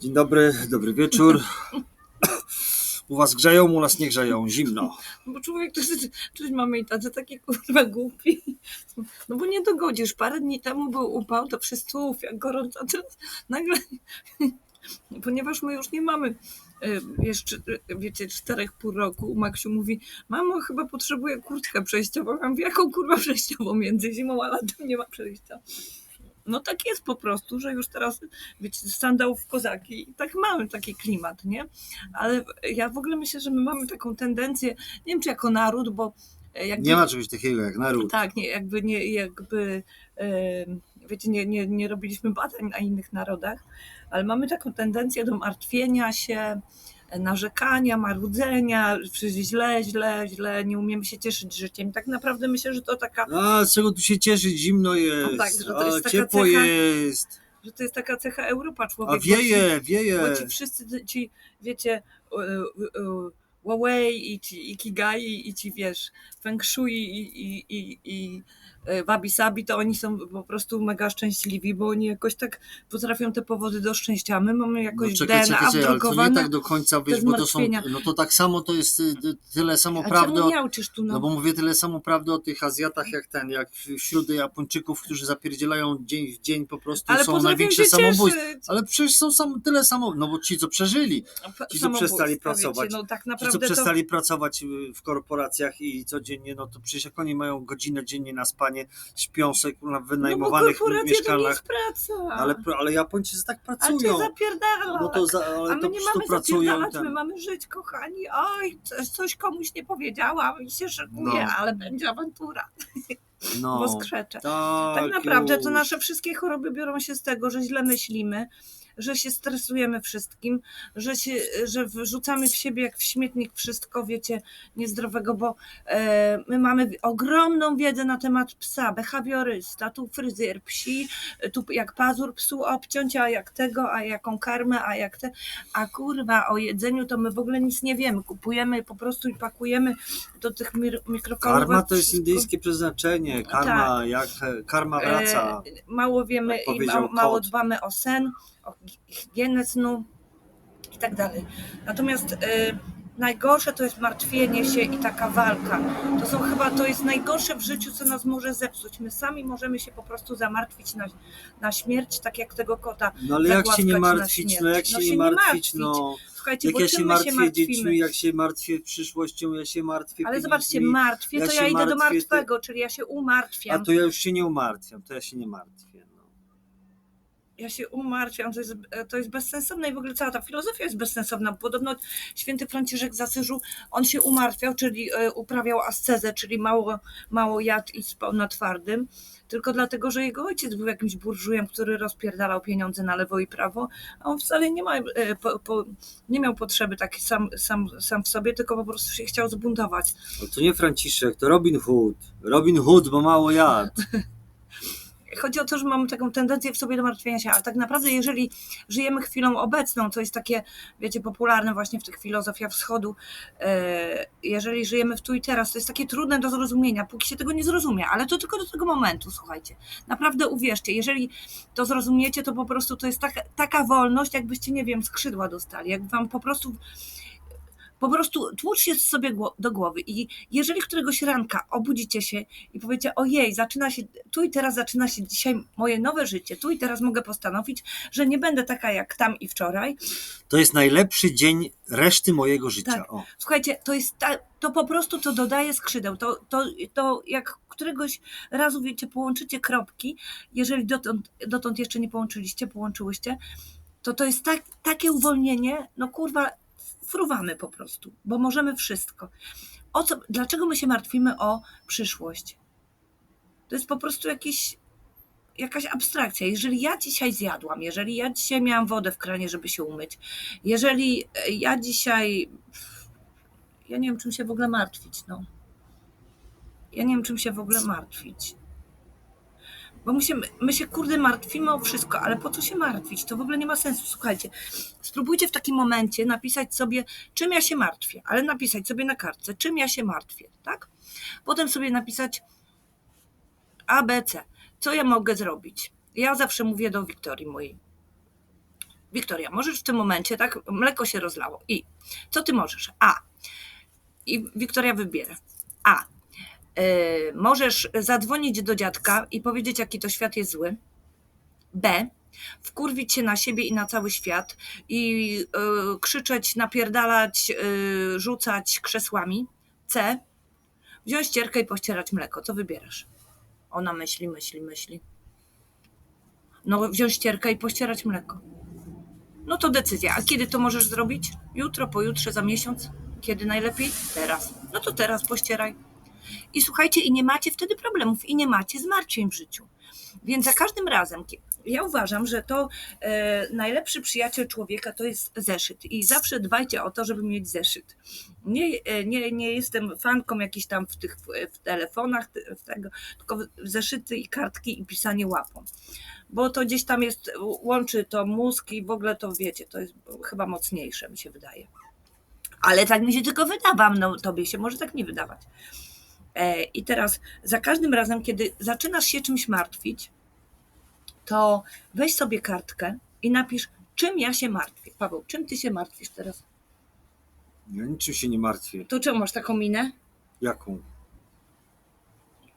Dzień dobry, dobry wieczór. U was grzeją, u nas nie grzeją, zimno. No Bo człowiek to jest, coś mamy i tacy takie kurwa głupi. No bo nie dogodzisz. Parę dni temu był upał, to wszyscy uf, jak gorąco, teraz nagle, ponieważ my już nie mamy e, jeszcze, e, wiecie, czterech pół roku, Maksiu mówi, mamo, chyba potrzebuję kurtkę przejściową. Jaką kurwa przejściową między zimą a latem nie ma przejścia. No tak jest po prostu, że już teraz, wiecie, z sandałów kozaki i tak mamy taki klimat, nie? Ale ja w ogóle myślę, że my mamy taką tendencję, nie wiem czy jako naród, bo e, jakby, Nie ma czegoś takiego jak naród. tak, nie, jakby nie, jakby wiecie, nie, nie, nie robiliśmy badań na innych narodach, ale mamy taką tendencję do martwienia się, narzekania, marudzenia, że źle, źle, źle, nie umiemy się cieszyć życiem. Tak naprawdę myślę, że to taka, A z czego tu się cieszyć? Zimno jest, No tak, że to a jest taka ciepło cecha- jest, że to jest taka cecha Europa a człowieka. wieje, wieje. Bo ci wszyscy ci, wiecie, e, e, Huawei i ci Ikigai i ci, wiesz, Feng Shui i, i, i, i e, Wabi Sabi, to oni są po prostu mega szczęśliwi, bo oni jakoś tak potrafią te powody do szczęścia. My mamy No jakoś czekaj, DNA czekaj, ale to nie tak do końca, wiesz, bo to są, no to tak samo to jest y, y, tyle samo A prawdy o, tu? No No, bo mówię tyle samo prawdy o tych Azjatach jak ten, jak wśród Japończyków, którzy zapierdzielają dzień w dzień po prostu ale są największe samobójstwa. Ale przecież są sam, tyle samo, no bo ci co przeżyli, P- ci, co przestali pracować, Wiecie, no tak ci co naprawdę to... przestali pracować y, w korporacjach i codziennie, no to przecież jak oni mają godzinę dziennie na spanie, śpią sobie kurwa, w No bo wynajmowanych to jest praca. ale, ale Japończycy tak pracują. zapierdala. No to, za, ale A my to nie mamy pracują. ten- my mamy żyć, kochani. Oj, coś, komuś nie powiedziałam i się szykuje, No. ale będzie awantura, no, bo skrzeczę. tak, Tak naprawdę to już. nasze wszystkie choroby biorą się z tego, że źle myślimy, że się stresujemy wszystkim, że, się, że wrzucamy w siebie jak w śmietnik wszystko, wiecie, niezdrowego, bo e, my mamy ogromną wiedzę na temat psa, behawiorysta, tu fryzjer psi, tu jak pazur psu obciąć, a jak tego, a jaką karmę, a jak te, a kurwa o jedzeniu to my w ogóle nic nie wiemy, kupujemy po prostu i pakujemy do tych mikrokalorów. Karma to jest indyjskie przeznaczenie. Karma, jak e, karma wraca. E, mało wiemy Jak i powiedział mało, dbamy o sen, o hi- higienę snu i tak dalej. Natomiast e, najgorsze to jest martwienie się i taka walka. To są chyba, to jest najgorsze w życiu, co nas może zepsuć. My sami możemy się po prostu zamartwić na, na śmierć, tak jak tego kota. No ale jak się nie martwić, no jak się No nie się nie martwić, no Słuchajcie, jak bo ja się się martwię martwimy? dziećmi, jak się martwię przyszłością, ja się martwię Ale zobaczcie, martwię, jak to się ja idę do martwię, to- martwego, czyli ja się a umartwiam. to ja już się nie umartwiam, to ja się nie martwię. Ja się umartwiam, to jest, to jest bezsensowne i w ogóle cała ta filozofia jest bezsensowna. Podobno święty Franciszek z Asyżu, on się umartwiał, czyli e, uprawiał ascezę, czyli mało, mało jadł i spał na twardym, tylko dlatego, że jego ojciec był jakimś burżujem, który rozpierdalał pieniądze na lewo i prawo, a on wcale nie, ma, e, po, po, nie miał potrzeby takiej sam, sam, sam w sobie, tylko po prostu się chciał zbuntować. no to nie Franciszek, to Robin Hood. Robin Hood, bo mało jadł. chodzi o to, że mamy taką tendencję w sobie do martwienia się, ale tak naprawdę jeżeli żyjemy chwilą obecną, co jest takie, wiecie, popularne właśnie w tych filozofiach wschodu, e, jeżeli żyjemy w tu i teraz, to jest takie trudne do zrozumienia, póki się tego nie zrozumie, ale to tylko do tego momentu, słuchajcie. Naprawdę uwierzcie, jeżeli to zrozumiecie, to po prostu to jest taka, taka wolność, jakbyście, nie wiem, skrzydła dostali, jak wam po prostu po prostu tłuczcie sobie do głowy i jeżeli któregoś ranka obudzicie się i powiecie, ojej, zaczyna się, tu i teraz zaczyna się dzisiaj moje nowe życie, tu i teraz mogę postanowić, że nie będę taka jak tam i wczoraj. To jest najlepszy dzień reszty mojego życia. Tak. O. Słuchajcie, to jest ta, to po prostu to dodaje skrzydeł. To, to, to jak któregoś razu, wiecie, połączycie kropki, jeżeli dotąd, dotąd jeszcze nie połączyliście, połączyłyście, to to jest tak, takie uwolnienie, no kurwa, fruwamy po prostu, bo możemy wszystko. O co, dlaczego my się martwimy o przyszłość? To jest po prostu jakiś, jakaś abstrakcja. Jeżeli ja dzisiaj zjadłam, jeżeli ja dzisiaj miałam wodę w kranie, żeby się umyć, jeżeli e, ja dzisiaj. Ja nie wiem, czym się w ogóle martwić, no. Ja nie wiem, czym się w ogóle martwić. Bo my się, my się kurde martwimy o wszystko, ale po co się martwić? To w ogóle nie ma sensu. Słuchajcie, spróbujcie w takim momencie napisać sobie, czym ja się martwię, ale napisać sobie na kartce, czym ja się martwię, tak? Potem sobie napisać A, B, C. Co ja mogę zrobić? Ja zawsze mówię do Wiktorii mojej. Wiktoria, możesz w tym momencie, tak, mleko się rozlało. I co ty możesz? A. I Wiktoria wybiera. A. Y, możesz zadzwonić do dziadka i powiedzieć, jaki to świat jest zły. B. Wkurwić się na siebie i na cały świat i y, krzyczeć, napierdalać, y, rzucać krzesłami. C. Wziąć cierkę i pościerać mleko. Co wybierasz? Ona myśli, myśli, myśli. No, wziąć cierkę i pościerać mleko. No to decyzja. A kiedy to możesz zrobić? Jutro, pojutrze, za miesiąc? Kiedy najlepiej? Teraz. No to teraz pościeraj. I słuchajcie, i nie macie wtedy problemów, i nie macie zmartwień w życiu. Więc za każdym razem, ja uważam, że to e, najlepszy przyjaciel człowieka to jest zeszyt. I zawsze dbajcie o to, żeby mieć zeszyt. Nie, e, nie, nie jestem fanką jakichś tam w tych w telefonach, w tego, tylko zeszyty i kartki i pisanie łapą. Bo to gdzieś tam jest, łączy to mózg i w ogóle to wiecie, to jest chyba mocniejsze, mi się wydaje. Ale tak mi się tylko wydawa, no tobie się może tak nie wydawać. E, I teraz za każdym razem, kiedy zaczynasz się czymś martwić, to weź sobie kartkę i napisz, czym ja się martwię. Paweł, czym ty się martwisz teraz? Ja niczym się nie martwię. To czemu masz taką minę? Jaką?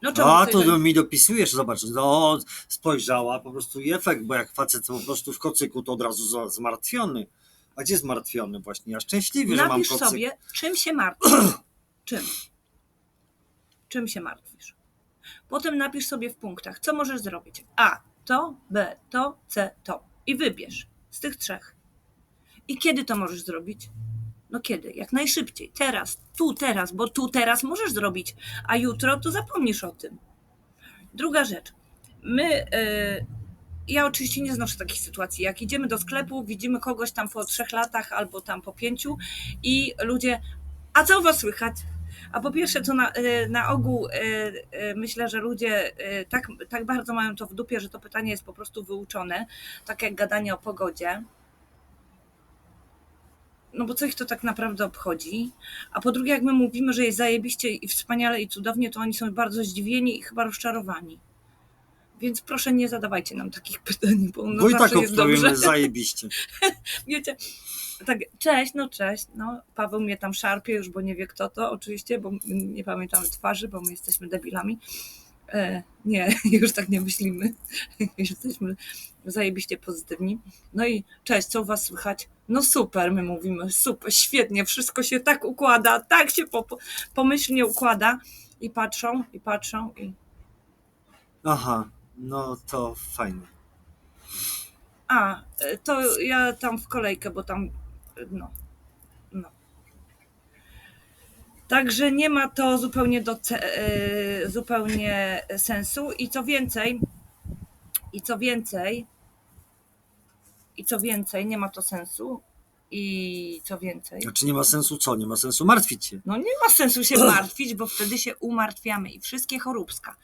No czemu A, to tak- mi dopisujesz, zobacz. No, spojrzała, po prostu i efekt, bo jak facet po prostu w kocyku, to od razu zmartwiony. A gdzie zmartwiony właśnie? Ja szczęśliwy, że mam Napisz kocyk. sobie, czym się martwisz. czym? Czym się martwisz? Potem napisz sobie w punktach, co możesz zrobić. A, to, B, to, C, to. I wybierz z tych trzech. I kiedy to możesz zrobić? No kiedy? Jak najszybciej. Teraz, tu, teraz, bo tu, teraz możesz zrobić, a jutro to zapomnisz o tym. Druga rzecz. My, y, ja oczywiście nie znoszę takich sytuacji. Jak idziemy do sklepu, widzimy kogoś tam po trzech latach albo tam po pięciu i ludzie, a co u was słychać? A po pierwsze, to na, y, na ogół y, y, myślę, że ludzie tak, tak bardzo mają to w dupie, że to pytanie jest po prostu wyuczone, tak jak gadanie o pogodzie. No bo co ich to tak naprawdę obchodzi? A po drugie, jak my mówimy, że jest zajebiście i wspaniale i cudownie, to oni są bardzo zdziwieni i chyba rozczarowani. Więc proszę nie zadawajcie nam takich pytań, bo no Bo i tak jest dobrze. zajebiście. Wiecie, tak, cześć, no cześć, no Paweł mnie tam szarpie już, bo nie wie kto to oczywiście, bo nie pamiętamy twarzy, bo my jesteśmy debilami. E, nie, już tak nie myślimy. jesteśmy zajebiście pozytywni. No i cześć, co u was słychać? No super, my mówimy, super, świetnie, wszystko się tak układa, tak się po, po, pomyślnie układa. I patrzą, i patrzą, i Aha, no to fajnie. A, e, to ja tam w kolejkę, bo tam, no, no. Także nie ma to zupełnie, do, zupełnie sensu i co więcej, i co więcej, i co więcej, nie ma to sensu i co więcej, Znaczy nie ma sensu co? Nie ma sensu martwić się. no nie ma sensu się martwić, bo wtedy się umartwiamy i wszystkie choróbska,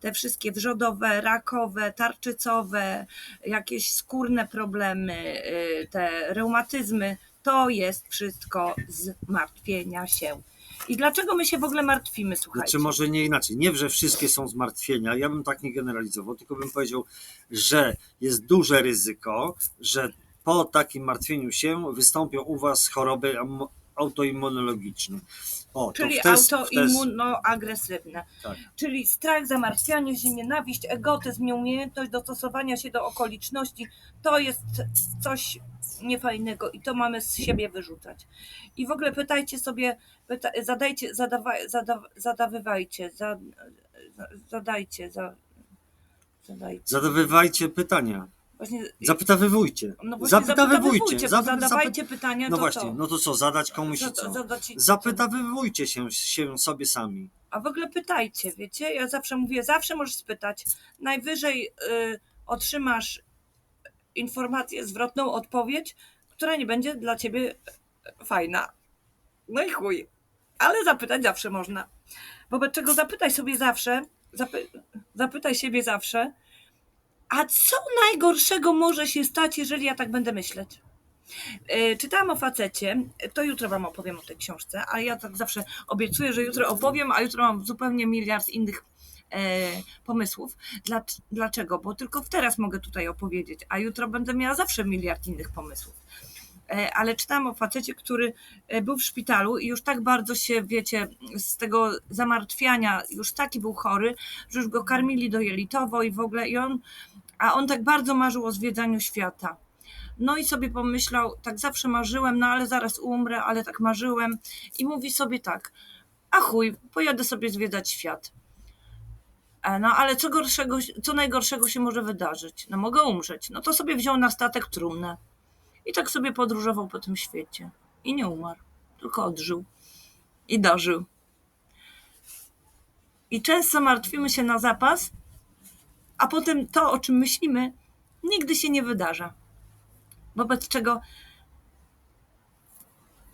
te wszystkie wrzodowe, rakowe, tarczycowe, jakieś skórne problemy, y, te reumatyzmy, to jest wszystko z martwienia się. I dlaczego my się w ogóle martwimy, słuchajcie? Znaczy może nie inaczej. Nie, że wszystkie są zmartwienia. Ja bym tak nie generalizował, tylko bym powiedział, że jest duże ryzyko, że po takim martwieniu się wystąpią u was choroby autoimmunologiczne. O, Czyli autoimmunoagresywne. Tak. Czyli strach, zamartwianie się, nienawiść, egotyzm, nieumiejętność dostosowania się do okoliczności, to jest coś niefajnego i to mamy z siebie wyrzucać. I w ogóle pytajcie sobie, pyta, zadajcie, zadawa, zada, zadawywajcie, za, za- zadajcie, za, zadajcie. Zadawywajcie pytania. Właśnie, Zapytawywujcie. no właśnie Zapytawywujcie. bo Zap- zadawajcie pytania, No to właśnie, no to co, zadać komuś Zada- co? zadać- Zapytawywujcie się, się sobie sami. A w ogóle pytajcie, wiecie? Ja zawsze mówię, zawsze możesz spytać. Najwyżej y, otrzymasz informację, zwrotną odpowiedź, która nie będzie dla ciebie fajna. No i chuj. Ale zapytać zawsze można. Wobec czego zapytaj sobie zawsze, zapy, zapytaj siebie zawsze, a co najgorszego może się stać, jeżeli ja tak będę myśleć? E, Czytałam o facecie, to jutro Wam opowiem o tej książce, ale ja tak zawsze obiecuję, że jutro opowiem, a jutro mam zupełnie miliard innych pomysłów. Dla, dlaczego? Bo tylko teraz mogę tutaj opowiedzieć, a jutro będę miała zawsze miliard innych pomysłów. E, ale czytałam o facecie, który e, był w szpitalu i już tak bardzo się, wiecie, z tego zamartwiania, już taki był chory, że już go karmili dojelitowo i w ogóle, i on, a on tak bardzo marzył o zwiedzaniu świata. No i sobie pomyślał, tak zawsze marzyłem, no ale zaraz umrę, ale tak marzyłem. I mówi sobie tak, a chuj, pojadę sobie zwiedzać świat. E, No ale co gorszego, co najgorszego się może wydarzyć? No mogę umrzeć. No to sobie wziął na statek trumnę. I tak sobie podróżował po tym świecie. I nie umarł, tylko odżył. I dożył. I często martwimy się na zapas, a potem to, o czym myślimy, nigdy się nie wydarza. Wobec czego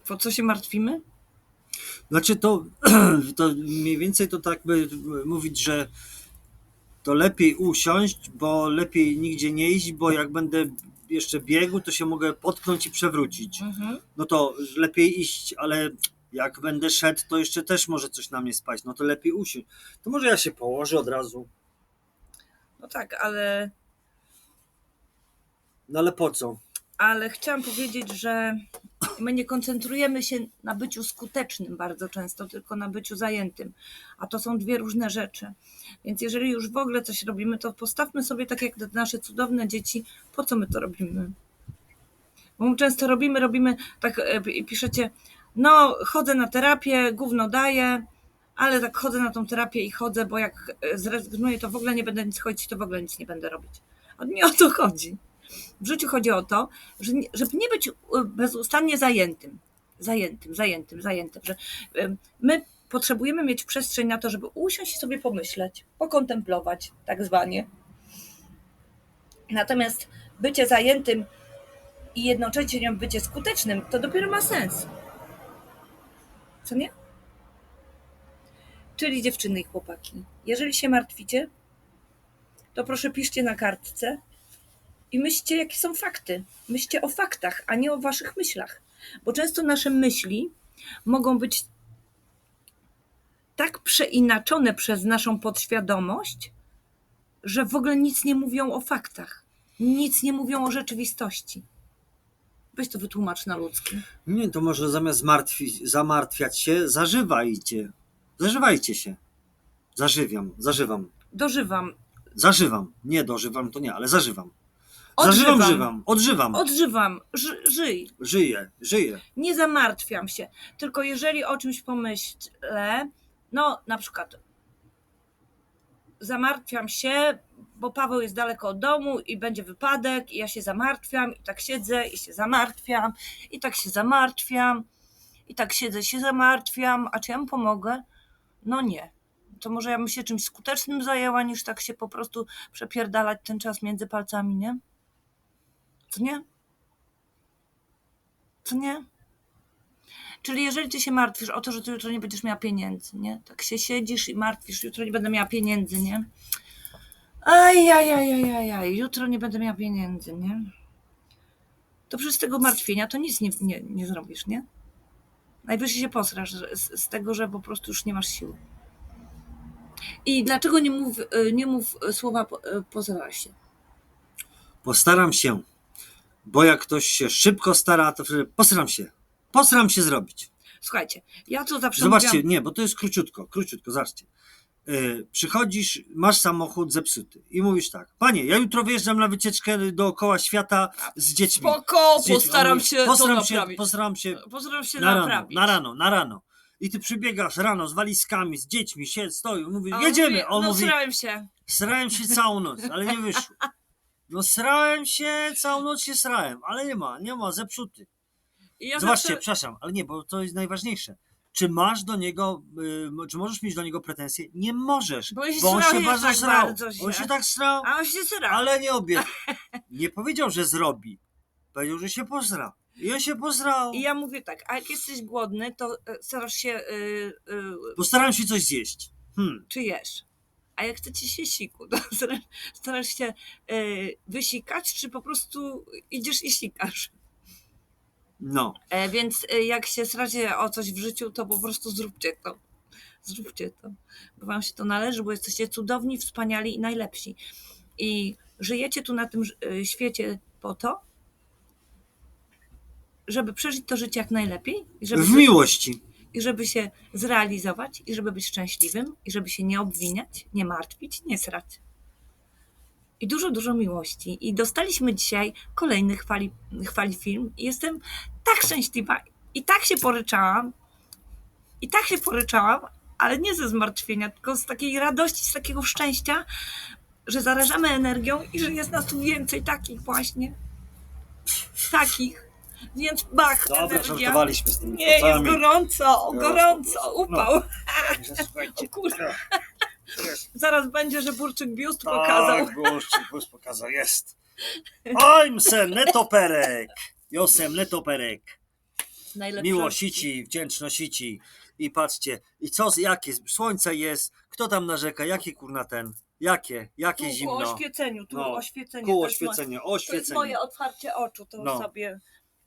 po co się martwimy? Znaczy to, to mniej więcej to tak by mówić, że to lepiej usiąść, bo lepiej nigdzie nie iść, bo jak będę jeszcze biegł, to się mogę potknąć i przewrócić. No to lepiej iść, ale jak będę szedł, to jeszcze też może coś na mnie spaść. No to lepiej usiąść. To może ja się położę od razu. No tak, ale, No ale po co? ale chciałam powiedzieć, że my nie koncentrujemy się na byciu skutecznym bardzo często, tylko na byciu zajętym. A to są dwie różne rzeczy. Więc jeżeli już w ogóle coś robimy, to postawmy sobie tak jak nasze cudowne dzieci, po co my to robimy. Bo my często robimy, robimy, tak e, pi- piszecie, no chodzę na terapię, gówno daję, ale tak chodzę na tą terapię i chodzę, bo jak e, zrezygnuję, to w ogóle nie będę nic chodzić, to w ogóle nic nie będę robić. A nie o to chodzi. W życiu chodzi o to, żeby nie być e, bezustannie zajętym. Zajętym, zajętym, zajętym. Że e, my potrzebujemy mieć przestrzeń na to, żeby usiąść i sobie pomyśleć, pokontemplować, tak zwanie. Natomiast bycie zajętym i jednocześnie bycie skutecznym, to dopiero ma sens. Co nie? Czyli dziewczyny i chłopaki, jeżeli się martwicie, to proszę piszcie na kartce i myślcie, jakie są fakty. Myślcie o faktach, a nie o waszych myślach. Bo często nasze myśli mogą być tak przeinaczone przez naszą podświadomość, że w ogóle nic nie mówią o faktach. Nic nie mówią o rzeczywistości. Weź to wytłumacz na ludzki. Nie, to może zamiast martwi, zamartwiać się, zażywajcie. Zażywajcie się. Zażywiam, zażywam. Dożywam. Zażywam. Nie dożywam, to nie, ale zażywam. Zażywam, Odżywam. żywam. Odżywam. Odżywam. Ży, żyj. Żyję, żyję. Nie zamartwiam się. Tylko jeżeli o czymś pomyślę, no na przykład zamartwiam się, bo Paweł jest daleko od domu i będzie wypadek i ja się zamartwiam i tak siedzę i się zamartwiam i tak się zamartwiam i tak siedzę, się zamartwiam, a czy ja mu pomogę? No nie. To może ja bym się czymś skutecznym zajęła, niż tak się po prostu przepierdalać ten czas między palcami, nie? Co nie? Co nie? Czyli jeżeli ty się martwisz o to, że ty jutro nie będziesz miała pieniędzy, nie? Tak się siedzisz i martwisz, jutro nie będę miała pieniędzy, nie? Aj, aj, aj, aj, jutro nie będę miała pieniędzy, nie? To przez tego martwienia to nic nie, nie, nie zrobisz, nie? Najwyżej się posrasz z, z tego, że po prostu już nie masz siły. I dlaczego nie mów, y, nie mów słowa po- y, pozwala się? Postaram się. Bo jak ktoś się szybko stara, to wtedy postaram się. Postaram się zrobić. Słuchajcie, ja to zawsze Zobaczcie, mówiłam, nie, bo to jest króciutko, króciutko, zobaczcie. Yy, przychodzisz, masz samochód zepsuty i mówisz tak, panie, ja jutro wyjeżdżam na wycieczkę dookoła świata z dziećmi. spoko, Z dziećmi. Postaram mówi, się postaram to się, naprawić. postaram się Postaram się na rano, naprawić. na rano, na rano. I ty przybiegasz rano z walizkami, z dziećmi, się stoją, mówi, jedziemy. On no, mówi, srałem się. srałem się całą noc, ale nie wyszło. No srałem się, całą noc się srałem, ale nie ma, nie ma, zepsuty. I ja Zobaczcie, zawsze, przepraszam, ale nie, bo to jest najważniejsze. Czy masz do niego, y, czy możesz mieć do niego pretensje? Nie możesz, Bo się on srał się bardzo tak srał. bardzo on źle. się tak srał, A on się sra. ale nie obie. Nie powiedział, że zrobi. Powiedział, że się posra. I on się posrał. I ja mówię tak, a jak jesteś głodny, to e, starasz się, y, y, Postaram się coś zjeść. Hmm. czy jesz. A jak chce ci się siku, to starasz, starasz się y, wysikać, czy po prostu idziesz i sikasz. No, E, więc e, jak się sracie o coś w życiu, to po prostu zróbcie to. Zróbcie to, bo wam się to należy, bo jesteście cudowni, wspaniali i najlepsi. I żyjecie tu na tym świecie po to, żeby przeżyć to życie jak najlepiej W miłości. I żeby się zrealizować i żeby być szczęśliwym i żeby się nie obwiniać, nie martwić, nie srać. I dużo, dużo miłości. I dostaliśmy dzisiaj kolejny chwali, chwali film. I jestem tak szczęśliwa i tak się poryczałam. I tak się poryczałam, ale nie ze zmartwienia, tylko z takiej radości, z takiego szczęścia, że zarażamy energią i że jest nas tu więcej takich właśnie. Takich. Więc bach, Dobra, energia. żartowaliśmy z tymi Nie, jest kocami. gorąco, No, gorąco, upał. Także słuchajcie, O kurde. jest. Zaraz będzie, że Burczyk biust pokazał. Tak, Burczyk, bus pokazał, jest. Ojm se netoperek. Josem netoperek. Najlepsza- Miłości ci, wdzięczności ci. I patrzcie, i co, z- jakie, słońce jest, kto tam narzeka, jakie kurna ten, jakie, jakie Tu, ku zimno. oświeceniu, tu No, oświecenie. Ku to jest moje- oświecenie, To jest oświecenie. moje otwarcie oczu, to No. sobie,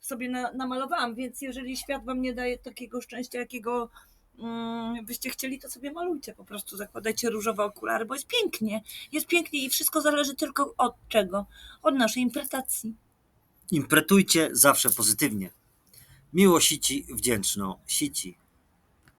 sobie na, namalowałam, więc jeżeli świat wam nie daje takiego szczęścia, jakiego mm, byście chcieli, to sobie malujcie po prostu, zakładajcie różowe okulary, bo jest pięknie, jest pięknie i wszystko zależy tylko od czego? Od naszej interpretacji. Impretujcie zawsze pozytywnie. Miło sici, wdzięczno sici.